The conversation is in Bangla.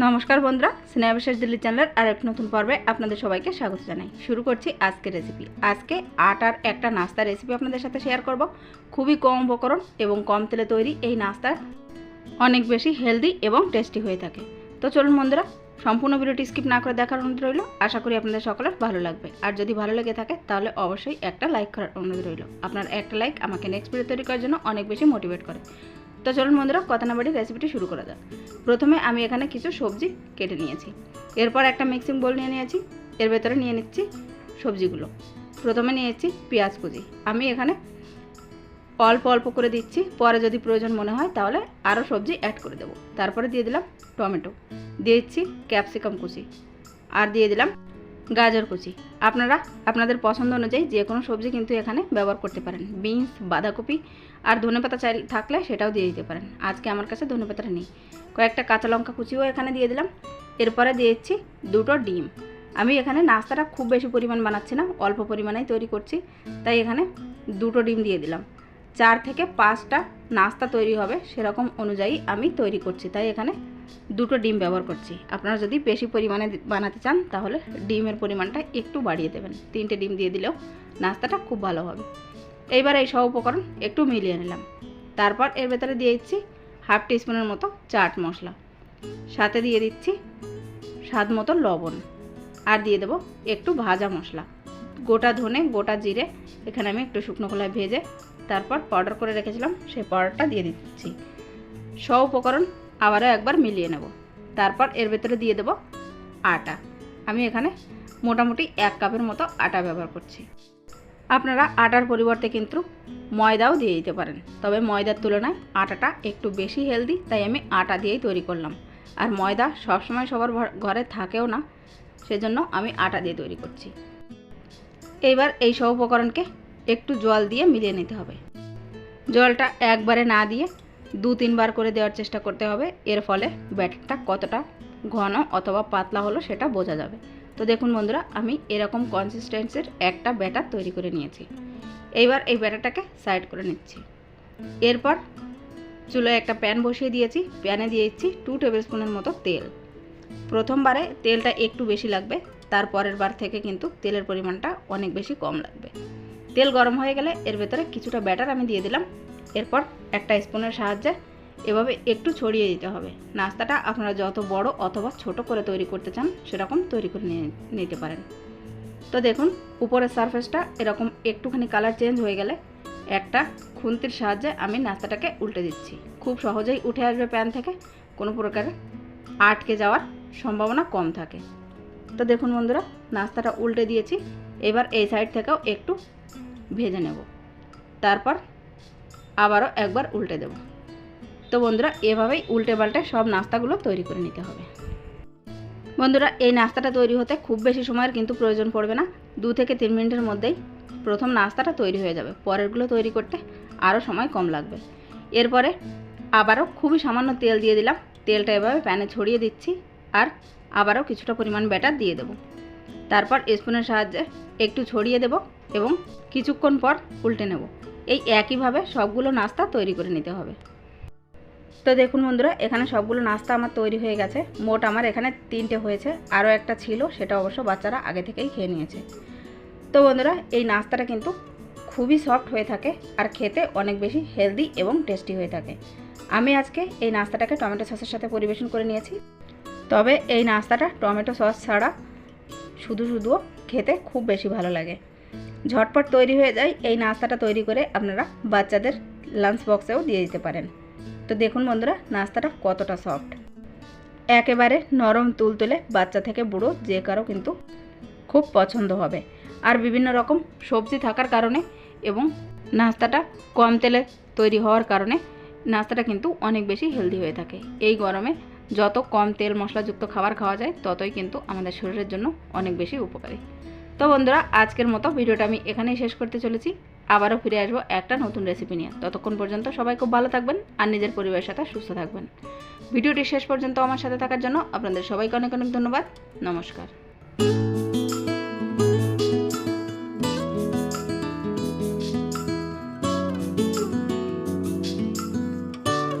নমস্কার বন্ধুরা স্নেহা বিশেষ দিল্লি চ্যানেলের আর এক নতুন পর্বে আপনাদের সবাইকে স্বাগত জানাই। শুরু করছি আজকের রেসিপি আজকে আটার একটা নাস্তা রেসিপি আপনাদের সাথে শেয়ার করব। খুবই কম উপকরণ এবং কম তেলে তৈরি এই নাস্তা অনেক বেশি হেলদি এবং টেস্টি হয়ে থাকে। তো চলুন বন্ধুরা, সম্পূর্ণ ভিডিওটি স্কিপ না করে দেখার অনুরোধ রইল। আশা করি আপনাদের সকলের ভালো লাগবে। আর যদি ভালো লেগে থাকে, তাহলে অবশ্যই একটা লাইক করার অনুরোধ রইল। আপনার একটা লাইক আমাকে নেক্সট ভিডিও তৈরি করার জন্য অনেক বেশি মোটিভেট করে। তো চলুন বন্ধুরা কথা না বাড়ি রেসিপিটি শুরু করা যাক প্রথমে আমি এখানে কিছু সবজি কেটে নিয়েছি। এরপর একটা মিক্সিং বোল নিয়ে নিয়েছি। এর ভেতরে নিয়ে নিচ্ছি সবজিগুলো। প্রথমে নিয়েছি পেঁয়াজ কুচি। আমি এখানে অল্প অল্প করে দিচ্ছি। পরে যদি প্রয়োজন মনে হয় তাহলে আরও সবজি অ্যাড করে দেবো। তারপরে দিয়ে দিলাম টমেটো। দিয়ে দিচ্ছি ক্যাপসিকাম কুচি। আর দিয়ে দিলাম গাজর কুচি। আপনারা আপনাদের পছন্দ অনুযায়ী যে কোনো সবজি কিন্তু এখানে ব্যবহার করতে পারেন। বিনস, বাঁধাকপি আর ধনেপাতা চাই থাকলে সেটাও দিয়ে দিতে পারেন। আজকে আমার কাছে ধনেপাতাটা নেই। কয়েকটা কাঁচা লঙ্কা কুচিও এখানে দিয়ে দিলাম। এরপরে দিয়ে দিচ্ছি দুটো ডিম। আমি এখানে নাস্তাটা খুব বেশি পরিমাণ বানাচ্ছি না, অল্প পরিমাণেই তৈরি করছি। তাই এখানে দুটো ডিম দিয়ে দিলাম। চার থেকে পাঁচটা নাস্তা তৈরি হবে, সেরকম অনুযায়ী আমি তৈরি করছি। তাই এখানে দুটো ডিম ব্যবহার করছি। আপনারা যদি বেশি পরিমাণে বানাতে চান, তাহলে ডিমের পরিমাণটা একটু বাড়িয়ে দেবেন। তিনটে ডিম দিয়ে দিলেও নাস্তাটা খুব ভালো হবে। এইবার এই সব উপকরণ একটু মিলিয়ে নিলাম। তারপর এর ভেতরে দিয়ে দিচ্ছি হাফ টিস্পুনের মতো চাট মশলা। সাথে দিয়ে দিচ্ছি স্বাদ মতো লবণ। আর দিয়ে দেবো একটু ভাজা মশলা। গোটা ধনে, গোটা জিরে, এখানে আমি একটু শুকনো কলায় ভেজে তারপর পাউডার করে রেখেছিলাম, সেই পাউডারটা দিয়ে দিচ্ছি। সব উপকরণ আবারও একবার মিলিয়ে নেব। তারপর এর ভেতরে দিয়ে দেব আটা। আমি এখানে মোটামুটি এক কাপের মতো আটা ব্যবহার করছি। আপনারা আটার পরিবর্তে কিন্তু ময়দাও দিয়ে দিতে পারেন। তবে ময়দার তুলনায় আটাটা একটু বেশি হেলদি তাই আমি আটা দিয়েই তৈরি করলাম। আর ময়দা সবসময় সবার ঘর- থাকেও না, সেজন্য আমি আটা দিয়ে তৈরি করছি। এইবার এই সব উপকরণকে একটু জল দিয়ে মিলিয়ে নিতে হবে। জলটা একবারে না দিয়ে দু তিনবার করে দেওয়ার চেষ্টা করতে হবে। এর ফলে ব্যাটারটা কতটা ঘন অথবা পাতলা হলো সেটা বোঝা যাবে। তো দেখুন বন্ধুরা, আমি এরকম কনসিস্টেন্সির একটা ব্যাটার তৈরি করে নিয়েছি। এইবার এই ব্যাটারটাকে সাইড করে নিচ্ছি। এরপর চুলোয় একটা প্যান বসিয়ে দিয়েছি। প্যানে দিয়ে দিচ্ছি টু টেবিল স্পুনের মতো তেল। প্রথমবারে তেলটা একটু বেশি লাগবে, তারপরের বার থেকে কিন্তু তেলের পরিমাণটা অনেক বেশি কম লাগবে। তেল গরম হয়ে গেলে এর ভেতরে কিছুটা ব্যাটার আমি দিয়ে দিলাম। এরপর একটা স্পুনের সাহায্যে এভাবে একটু ছড়িয়ে দিতে হবে। নাস্তাটা আপনারা যত বড় অথবা ছোট করে তৈরি করতে চান, সেরকম তৈরি করে নিয়ে নিতে পারেন। তো দেখুন, উপরের সারফেসটা এরকম একটুখানি কালার চেঞ্জ হয়ে গেলে একটা খুন্তির সাহায্যে আমি নাস্তাটাকে উল্টে দিচ্ছি। খুব সহজেই উঠে আসবে প্যান থেকে, কোনো প্রকারে আটকে যাওয়ার সম্ভাবনা কম থাকে। তো দেখুন বন্ধুরা, নাস্তাটা উল্টে দিয়েছি। এবার এই সাইড থেকেও একটু ভেজে নেব। তারপর আবারও একবার উল্টে দেব। তো বন্ধুরা, এভাবেই উল্টে পাল্টে সব নাস্তাগুলো তৈরি করে নিতে হবে। বন্ধুরা, এই নাস্তাটা তৈরি হতে খুব বেশি সময়ের কিন্তু প্রয়োজন পড়বে না। দু থেকে তিন মিনিটের মধ্যেই প্রথম নাস্তাটা তৈরি হয়ে যাবে। পরেরগুলো তৈরি করতে আরও সময় কম লাগবে। এরপরে আবারও খুবই সামান্য তেল দিয়ে দিলাম। তেলটা এভাবে প্যানে ছড়িয়ে দিচ্ছি আর আবারও কিছুটা পরিমাণ ব্যাটার দিয়ে দেবো। তারপর স্পুনের সাহায্যে একটু ছড়িয়ে দেব এবং কিছুক্ষণ পর উল্টে নেব। এই একইভাবে সবগুলো নাস্তা তৈরি করে নিতে হবে। তো দেখুন বন্ধুরা, এখানে সবগুলো নাস্তা আমার তৈরি হয়ে গেছে। মোট আমার এখানে তিনটে হয়েছে। আরও একটা ছিল, সেটা অবশ্য বাচ্চারা আগে থেকেই খেয়ে নিয়েছে। তো বন্ধুরা, এই নাস্তাটা কিন্তু খুবই সফট হয়ে থাকে আর খেতে অনেক বেশি হেলদি এবং টেস্টি হয়ে থাকে। আমি আজকে এই নাস্তাটাকে টমেটো সসের সাথে পরিবেশন করে নিয়েছি। তবে এই নাস্তাটা টমেটো সস ছাড়া শুধু শুধুও খেতে খুব বেশি ভালো লাগে। ঝটপট তৈরি হয়ে যায়, এই নাস্তাটা তৈরি করে আপনারা বাচ্চাদের লাঞ্চ বক্সেও দিয়ে দিতে পারেন। তো দেখুন বন্ধুরা, নাস্তাটা কতটা সফট একেবারে নরম তুলতুলে বাচ্চা থেকে বুড়ো যে কারও কিন্তু খুব পছন্দ হবে। আর বিভিন্ন রকম সবজি থাকার কারণে এবং নাস্তাটা কম তেলে তৈরি হওয়ার কারণে নাস্তাটা কিন্তু অনেক বেশি হেলদি হয়ে থাকে। এই গরমে যত কম তেল মশলাযুক্ত খাবার খাওয়া যায়, ততই কিন্তু আমাদের শরীরের জন্য অনেক বেশি উপকারী। তো বন্ধুরা, আজকের মতো ভিডিওটা আমি এখানেই শেষ করতে চলেছি। আবারও ফিরে আসব একটা নতুন রেসিপি নিয়ে। ততক্ষণ পর্যন্ত সবাই খুব ভালো থাকবেন আর নিজের পরিবারের সাথে সুস্থ থাকবেন। ভিডিওটি শেষ পর্যন্ত আমার সাথে থাকার জন্য আপনাদের সবাইকে অনেক অনেক ধন্যবাদ। নমস্কার।